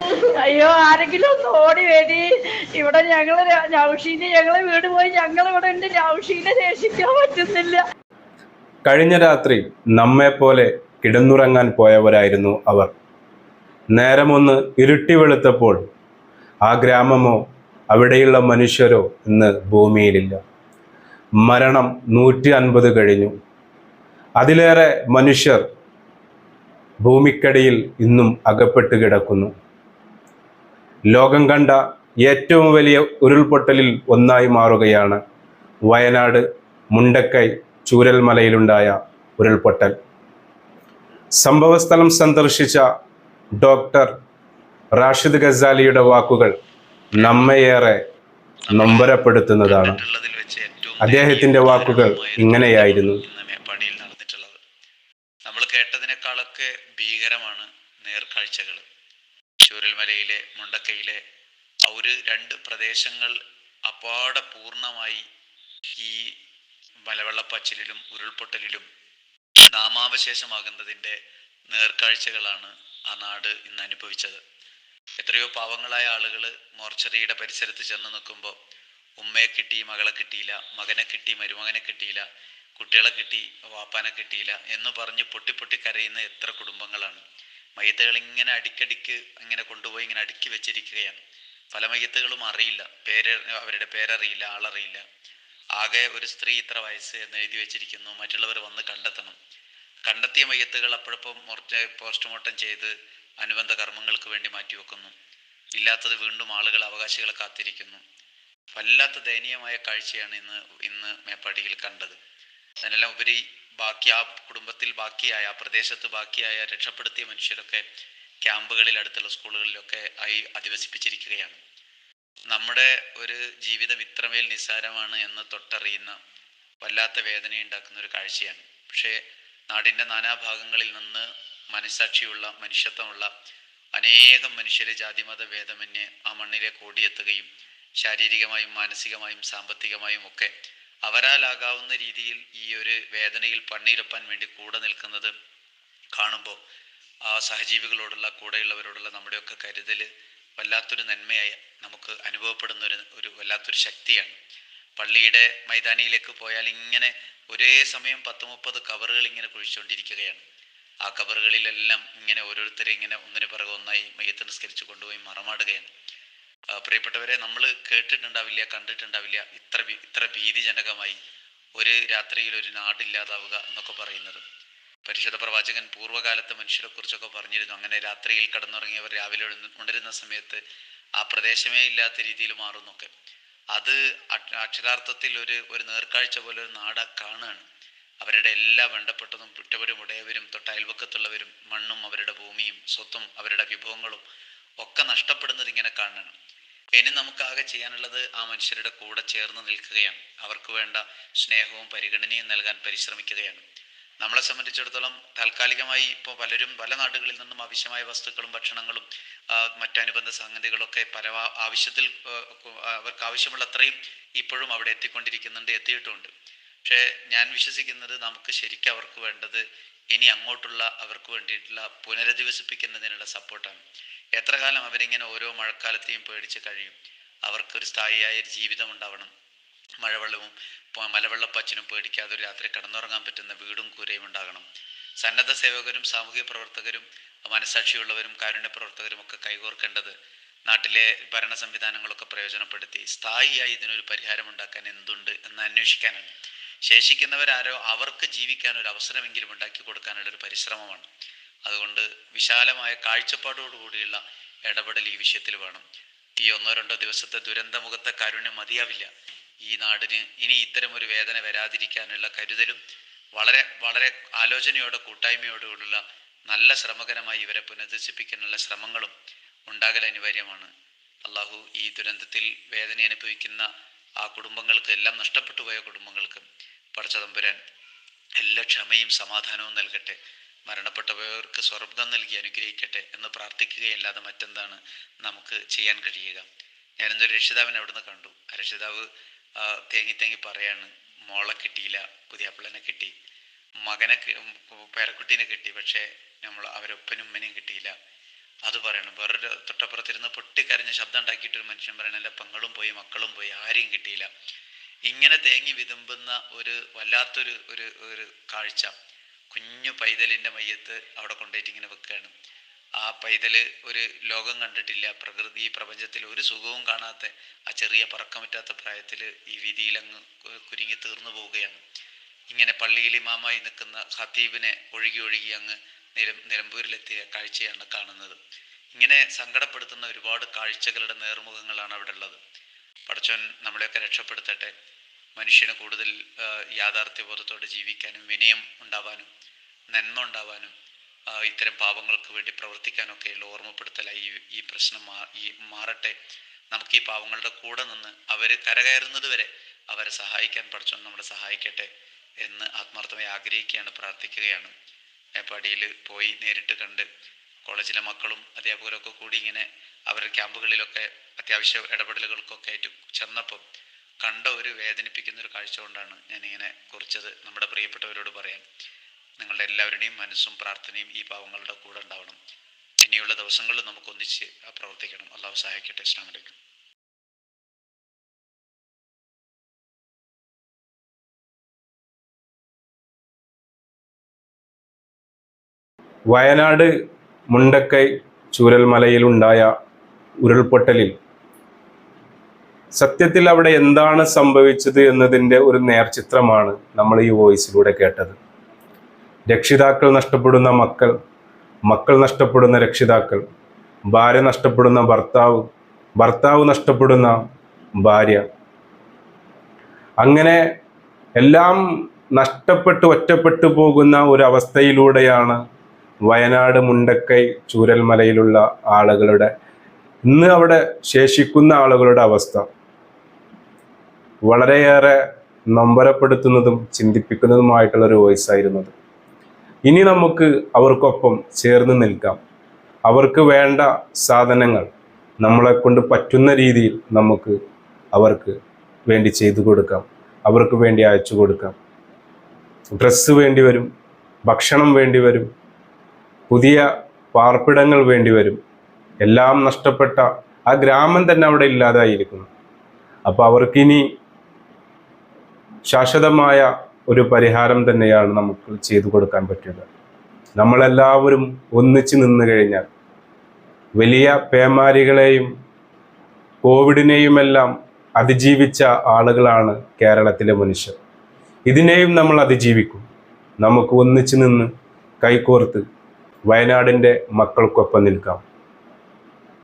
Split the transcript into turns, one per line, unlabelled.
അയ്യോ ആരെങ്കിലും ഒന്ന് ഓടി വേടി ഇവിടെ ഞങ്ങൾ നൗഷീന് ഞങ്ങളെ വീട് പോയി ഞങ്ങൾ ഇവിടെ ഉണ്ട്. നൗഷീനെ രക്ഷിക്കാൻ പറ്റുന്നില്ല.
കഴിഞ്ഞ രാത്രി നമ്മെ പോലെ കിടന്നുറങ്ങാൻ പോയവരായിരുന്നു അവർ. നേരമൊന്ന് ഇരുട്ടി വെളുത്തപ്പോൾ ആ ഗ്രാമമോ അവിടെയുള്ള മനുഷ്യരോ ഇന്ന് ഭൂമിയിലില്ല. മരണം നൂറ്റി അൻപത് കഴിഞ്ഞു. അതിലേറെ മനുഷ്യർ ഭൂമിക്കടിയിൽ ഇന്നും അകപ്പെട്ട് കിടക്കുന്നു. ലോകം കണ്ട ഏറ്റവും വലിയ ഉരുൾപൊട്ടലിൽ ഒന്നായി മാറുകയാണ് വയനാട് മുണ്ടക്കൈ ചൂരൽമലയിലുണ്ടായ ഉരുൾപൊട്ടൽ. സംഭവസ്ഥലം സന്ദർശിച്ച ഡോക്ടർ റാഷിദ് ഗസാലിയുടെ വാക്കുകൾ നമ്മയേറെ നൊമ്പരപ്പെടുത്തുന്നതാണ്. അദ്ദേഹത്തിന്റെ വാക്കുകൾ ഇങ്ങനെയായിരുന്നു.
നമ്മൾ കേട്ടതിനേക്കാളൊക്കെ ഭീകരമാണ് നേർക്കാഴ്ചകൾ. ചൂരൽമലയിലെ മുണ്ടക്കയിലെ ഒരു രണ്ട് പ്രദേശങ്ങൾ അപ്പാടെ പൂർണമായി ഈ മലവെള്ളപ്പച്ചിലും ഉരുൾപൊട്ടലിലും നാമാവശേഷമാകുന്നതിന്റെ നേർക്കാഴ്ചകളാണ് ആ നാട് ഇന്ന് അനുഭവിച്ചത്. എത്രയോ പാവങ്ങളായ ആളുകൾ മോർച്ചറിയുടെ പരിസരത്ത് ചെന്ന് നിൽക്കുമ്പോൾ ഉമ്മയെ കിട്ടി മകളെ കിട്ടിയില്ല മകനെ കിട്ടി മരുമകനെ കിട്ടിയില്ല കുട്ടികളെ കിട്ടി വാപ്പാനെ കിട്ടിയില്ല എന്ന് പറഞ്ഞ് പൊട്ടി പൊട്ടി കരയുന്ന എത്ര കുടുംബങ്ങളാണ്. മയ്യത്തുകൾ ഇങ്ങനെ അടിക്കടിക്ക് ഇങ്ങനെ കൊണ്ടുപോയി ഇങ്ങനെ അടുക്കി വെച്ചിരിക്കുകയാണ്. പല മയ്യത്തുകളും അറിയില്ല. പേര് അവരുടെ പേരറിയില്ല ആളറിയില്ല. ആകെ ഒരു സ്ത്രീ ഇത്ര വയസ്സ് എന്ന് എഴുതി വെച്ചിരിക്കുന്നു. മറ്റുള്ളവർ വന്ന് കണ്ടെത്തണം. കണ്ടെത്തിയ മയ്യത്തുകൾ അപ്പോഴപ്പം പോസ്റ്റ്മോർട്ടം ചെയ്ത് അനുബന്ധ കർമ്മങ്ങൾക്ക് വേണ്ടി മാറ്റിവെക്കുന്നു. ഇല്ലാത്തത് വീണ്ടും ആളുകൾ അവകാശികളെ കാത്തിരിക്കുന്നു. വല്ലാത്ത ദയനീയമായ കാഴ്ചയാണ് ഇന്ന് ഇന്ന് മേപ്പാടിയിൽ കണ്ടത്. അതിനെല്ലാം ഉപരി ബാക്കി ആ കുടുംബത്തിൽ ബാക്കിയായ ആ പ്രദേശത്ത് ബാക്കിയായ രക്ഷപ്പെടുത്തിയ മനുഷ്യരൊക്കെ ക്യാമ്പുകളിൽ അടുത്തുള്ള സ്കൂളുകളിലൊക്കെ ആയി അധിവസിപ്പിച്ചിരിക്കുകയാണ്. നമ്മുടെ ഒരു ജീവിതം ഇത്രമേൽ നിസ്സാരമാണ് എന്ന് തൊട്ടറിയുന്ന വല്ലാത്ത വേദനയുണ്ടാക്കുന്ന ഒരു കാഴ്ചയാണ്. പക്ഷേ നാടിന്റെ നാനാഭാഗങ്ങളിൽ നിന്ന് മനസാക്ഷിയുള്ള മനുഷ്യത്വമുള്ള അനേകം മനുഷ്യരെ ജാതിമത ഭേദമന്യേ ആ മണ്ണിലേക്ക് ഓടിയെത്തുകയും ശാരീരികമായും മാനസികമായും സാമ്പത്തികമായും ഒക്കെ അവരാലാകാവുന്ന രീതിയിൽ ഈ ഒരു വേദനയിൽ പണ്ണീരപ്പാൻ വേണ്ടി കൂടെ നിൽക്കുന്നത് കാണുമ്പോൾ ആ സഹജീവികളോടുള്ള കൂടെയുള്ളവരോടുള്ള നമ്മുടെയൊക്കെ കരുതൽ വല്ലാത്തൊരു നന്മയായി നമുക്ക് അനുഭവപ്പെടുന്ന ഒരു ഒരു വല്ലാത്തൊരു ശക്തിയാണ്. പള്ളിയുടെ മൈതാനിയിലേക്ക് പോയാൽ ഇങ്ങനെ ഒരേ സമയം പത്ത് മുപ്പത് കവറുകൾ ഇങ്ങനെ കുഴിച്ചുകൊണ്ടിരിക്കുകയാണ് ആ കവറുകളിലെല്ലാം ഇങ്ങനെ ഓരോരുത്തരെ ഇങ്ങനെ ഒന്നിനു പിറകെ ഒന്നായി മയ്യത്ത് നിസ്കരിച്ച് കൊണ്ടുപോയി മറമാടുകയാണ്. പ്രിയപ്പെട്ടവരെ നമ്മൾ കേട്ടിട്ടുണ്ടാവില്ല കണ്ടിട്ടുണ്ടാവില്ല ഇത്ര ഇത്ര ഭീതിജനകമായി ഒരു രാത്രിയിൽ ഒരു നാടില്ലാതാവുക എന്നൊക്കെ പറയുന്നത്. പരിശുദ്ധ പ്രവാചകൻ പൂർവകാലത്തെ മനുഷ്യരെ കുറിച്ചൊക്കെ പറഞ്ഞിരുന്നു. അങ്ങനെ രാത്രിയിൽ കടന്നുറങ്ങിയവർ രാവിലെ ഉണരുന്ന സമയത്ത് ആ പ്രദേശമേ ഇല്ലാത്ത രീതിയിൽ മാറുന്നൊക്കെ. അത് അക്ഷരാർത്ഥത്തിൽ ഒരു ഒരു നേർക്കാഴ്ച പോലെ ഒരു നാട കാണുകയാണ്. അവരുടെ എല്ലാ വേണ്ടപ്പെട്ടതും പുറ്റവരും ഉടയവരും തൊട്ട് അയൽവക്കത്തുള്ളവരും മണ്ണും അവരുടെ ഭൂമിയും സ്വത്തും അവരുടെ വിഭവങ്ങളും ഒക്കെ നഷ്ടപ്പെടുന്നത് ഇങ്ങനെ കാണണം ഇനി നമുക്കാകെ ചെയ്യാനുള്ളത് ആ മനുഷ്യരുടെ കൂടെ ചേർന്ന് നിൽക്കുകയാണ്. അവർക്ക് വേണ്ട സ്നേഹവും പരിഗണനയും നൽകാൻ പരിശ്രമിക്കുകയാണ്. നമ്മളെ സംബന്ധിച്ചിടത്തോളം താൽക്കാലികമായി ഇപ്പോൾ പലരും പല നാടുകളിൽ നിന്നും ആവശ്യമായ വസ്തുക്കളും ഭക്ഷണങ്ങളും മറ്റനുബന്ധ സംഗതികളൊക്കെ പല ആവശ്യത്തിൽ അവർക്ക് ആവശ്യമുള്ള അത്രയും ഇപ്പോഴും അവിടെ എത്തിക്കൊണ്ടിരിക്കുന്നുണ്ട് എത്തിയിട്ടുമുണ്ട് പക്ഷേ ഞാൻ വിശ്വസിക്കുന്നത് നമുക്ക് ശരിക്കും അവർക്ക് വേണ്ടത് ഇനി അങ്ങോട്ടുള്ള അവർക്ക് വേണ്ടിയിട്ടുള്ള പുനരധിവസിപ്പിക്കുന്നതിനുള്ള സപ്പോർട്ടാണ് എത്ര കാലം അവരിങ്ങനെ ഓരോ മഴക്കാലത്തെയും പേടിച്ച് കഴിയും? അവർക്കൊരു സ്ഥായിയായ ഒരു ജീവിതം ഉണ്ടാവണം. മഴവെള്ളവും മലവെള്ളപ്പാച്ചിനും പേടിക്കാതെ ഒരു രാത്രി കടന്നുറങ്ങാൻ പറ്റുന്ന വീടും കൂരയും ഉണ്ടാകണം. സന്നദ്ധ സേവകരും സാമൂഹ്യ പ്രവർത്തകരും മനസാക്ഷിയുള്ളവരും കാരുണ്യ പ്രവർത്തകരും ഒക്കെ കൈകോർക്കേണ്ടത് നാട്ടിലെ ഭരണ സംവിധാനങ്ങളൊക്കെ പ്രയോജനപ്പെടുത്തി. സ്ഥായിയായി ഇതിനൊരു പരിഹാരം ഉണ്ടാക്കാൻ എന്തുണ്ട് എന്ന് അന്വേഷിക്കാനാണ്. ശേഷിക്കുന്നവരാരോ അവർക്ക് ജീവിക്കാൻ ഒരു അവസരമെങ്കിലും ഉണ്ടാക്കി കൊടുക്കാനുള്ള ഒരു പരിശ്രമമാണ്. അതുകൊണ്ട് വിശാലമായ കാഴ്ചപ്പാടോടുകൂടിയുള്ള ഇടപെടൽ ഈ വിഷയത്തിൽ വേണം. ഈ ഒന്നോ രണ്ടോ ദിവസത്തെ ദുരന്തമുഖത്തെ കാരുണ്യം മതിയാവില്ല. ഈ നാടിന് ഇനി ഇത്തരം ഒരു വേദന വരാതിരിക്കാനുള്ള കരുതലും വളരെ വളരെ ആലോചനയോടെ കൂട്ടായ്മയോടുകൂടിയുള്ള നല്ല ശ്രമകരമായി ഇവരെ പുനരുദ്ധരിപ്പിക്കാനുള്ള ശ്രമങ്ങളും ഉണ്ടാകൽ അനിവാര്യമാണ്. അള്ളാഹു ഈ ദുരന്തത്തിൽ വേദന അനുഭവിക്കുന്ന ആ കുടുംബങ്ങൾക്ക് എല്ലാം നഷ്ടപ്പെട്ടു പോയ കുടുംബങ്ങൾക്ക് പടച്ചതമ്പുരാൻ എല്ലാ ക്ഷമയും സമാധാനവും നൽകട്ടെ. മരണപ്പെട്ടവർക്ക് സ്വർഗം നൽകി അനുഗ്രഹിക്കട്ടെ എന്ന് പ്രാർത്ഥിക്കുകയല്ലാതെ മറ്റെന്താണ് നമുക്ക് ചെയ്യാൻ കഴിയുക? ഞാനെന്തൊരു രക്ഷിതാവിനെ അവിടുന്ന് കണ്ടു. ആ രക്ഷിതാവ് തേങ്ങി തേങ്ങി പറയാണ് മോളെ കിട്ടിയില്ല പുതിയാപ്പിള്ളനെ കിട്ടി. മകനെ പേരക്കുട്ടീനെ കിട്ടി പക്ഷേ നമ്മൾ അവരൊപ്പനും ഉമ്മനെയും കിട്ടിയില്ല. അത് പറയണം. വേറൊരു തൊട്ടപ്പുറത്തിരുന്ന് പൊട്ടിക്കരഞ്ഞ് ശബ്ദം ഉണ്ടാക്കിയിട്ടൊരു മനുഷ്യൻ പറയണ എന്റെ പെങ്ങളും പോയി മക്കളും പോയി ആരെയും കിട്ടിയില്ല. ഇങ്ങനെ തേങ്ങി വിതുമ്പുന്ന ഒരു വല്ലാത്തൊരു ഒരു ഒരു കാഴ്ച. കുഞ്ഞു പൈതലിന്റെ മയ്യത്ത് അവിടെ കൊണ്ടുപോയിട്ട് ഇങ്ങനെ വെക്കുകയാണ്. ആ പൈതൽ ഒരു ലോകം കണ്ടിട്ടില്ല. പ്രകൃതി ഈ പ്രപഞ്ചത്തിൽ ഒരു സുഖവും കാണാത്ത ആ ചെറിയ പറക്കം പറ്റാത്ത പ്രായത്തിൽ ഈ വിധിയിൽ അങ്ങ് കുരുങ്ങി തീർന്നു പോവുകയാണ്. ഇങ്ങനെ പള്ളിയിൽ ഇമാമായി നിൽക്കുന്ന ഖത്തീബിനെ ഒഴുകി ഒഴുകി അങ്ങ് നില നിലമ്പൂരിലെത്തിയ കാഴ്ചയാണ് കാണുന്നത്. ഇങ്ങനെ സങ്കടപ്പെടുത്തുന്ന ഒരുപാട് കാഴ്ചകളുടെ നേർമുഖങ്ങളാണ് അവിടെ ഉള്ളത്. പടച്ചോൻ നമ്മളെയൊക്കെ രക്ഷപ്പെടുത്തട്ടെ. മനുഷ്യന് കൂടുതൽ യാഥാർത്ഥ്യബോധത്തോടെ ജീവിക്കാനും വിനയം ഉണ്ടാവാനും നന്മ ഉണ്ടാവാനും ഇത്തരം പാവങ്ങൾക്ക് വേണ്ടി പ്രവർത്തിക്കാനൊക്കെയുള്ള ഓർമ്മപ്പെടുത്തലായി ഈ പ്രശ്നം ഈ മാറട്ടെ. നമുക്ക് ഈ പാവങ്ങളുടെ കൂടെ നിന്ന് അവർ കരകയറുന്നത് വരെ അവരെ സഹായിക്കാൻ പഠിച്ചോ നമ്മളെ സഹായിക്കട്ടെ എന്ന് ആത്മാർത്ഥമായി ആഗ്രഹിക്കുകയാണ് പ്രാർത്ഥിക്കുകയാണ്. മേപ്പാടിയിൽ പോയി നേരിട്ട് കണ്ട് കോളേജിലെ മക്കളും അധ്യാപകരൊക്കെ കൂടി ഇങ്ങനെ അവരുടെ ക്യാമ്പുകളിലൊക്കെ അത്യാവശ്യ ഇടപെടലുകൾക്കൊക്കെ ആയിട്ട് ചെന്നപ്പം കണ്ട ഒരു വേദനിപ്പിക്കുന്ന ഒരു കാഴ്ച കൊണ്ടാണ് ഞാനിങ്ങനെ കുറിച്ചത് നമ്മുടെ പ്രിയപ്പെട്ടവരോട് പറയാൻ. നിങ്ങളുടെ എല്ലാവരുടെയും മനസ്സും പ്രാർത്ഥനയും ഈ പാവങ്ങളുടെ കൂടെ ഉണ്ടാവണം. ഇനിയുള്ള ദിവസങ്ങളിൽ നമുക്കൊന്നിച്ച് പ്രവർത്തിക്കണം. അള്ളാഹു സഹായിക്കട്ടെ. അസ്ലാം വലൈക്കും
വയനാട് മുണ്ടക്കൈ ചൂരൽമലയിലുണ്ടായ ഉരുൾപൊട്ടലിൽ സത്യത്തിൽ അവിടെ എന്താണ് സംഭവിച്ചത് എന്നതിന്റെ ഒരു നേർചിത്രമാണ് നമ്മൾ ഈ വോയിസിലൂടെ കേട്ടത്. രക്ഷിതാക്കൾ നഷ്ടപ്പെടുന്ന മക്കൾ മക്കൾ നഷ്ടപ്പെടുന്ന രക്ഷിതാക്കൾ ഭാര്യ നഷ്ടപ്പെടുന്ന ഭർത്താവ് ഭർത്താവ് നഷ്ടപ്പെടുന്ന ഭാര്യ. അങ്ങനെ എല്ലാം നഷ്ടപ്പെട്ട് ഒറ്റപ്പെട്ടു പോകുന്ന ഒരു അവസ്ഥയിലൂടെയാണ് വയനാട് മുണ്ടക്കൈ ചൂരൽമലയിലുള്ള ആളുകളുടെ ഇന്ന് അവിടെ ശേഷിക്കുന്ന ആളുകളുടെ അവസ്ഥ. വളരെയേറെ നമ്പരപ്പെടുത്തുന്നതും ചിന്തിപ്പിക്കുന്നതുമായിട്ടുള്ള ഒരു വോയിസ് ആയിരുന്നത് ഇനി നമുക്ക് അവർക്കൊപ്പം ചേർന്ന് നിൽക്കാം. അവർക്ക് വേണ്ട സാധനങ്ങൾ നമ്മളെ കൊണ്ട് പറ്റുന്ന രീതിയിൽ നമുക്ക് അവർക്ക് വേണ്ടി ചെയ്തു കൊടുക്കാം. അവർക്ക് വേണ്ടി അയച്ചു കൊടുക്കാം. ഡ്രസ്സ് വേണ്ടി വരും ഭക്ഷണം വേണ്ടി വരും പുതിയ പാർപ്പിടങ്ങൾ വേണ്ടി വരും. എല്ലാം നഷ്ടപ്പെട്ട ആ ഗ്രാമം തന്നെ അവിടെ ഇല്ലാതായിരിക്കുന്നു. അപ്പോൾ അവർക്കിനി ശാശ്വതമായ ഒരു പരിഹാരം തന്നെയാണ് നമുക്ക് ചെയ്തു കൊടുക്കാൻ പറ്റുക നമ്മളെല്ലാവരും ഒന്നിച്ചു നിന്ന് കഴിഞ്ഞാൽ വലിയ പേമാരികളെയും കോവിഡിനെയുമെല്ലാം അതിജീവിച്ച ആളുകളാണ് കേരളത്തിലെ മനുഷ്യർ. ഇതിനെയും നമ്മൾ അതിജീവിക്കും. നമുക്ക് ഒന്നിച്ചു നിന്ന് കൈകോർത്ത് വയനാടിന്റെ മക്കൾക്കൊപ്പം നിൽക്കാം.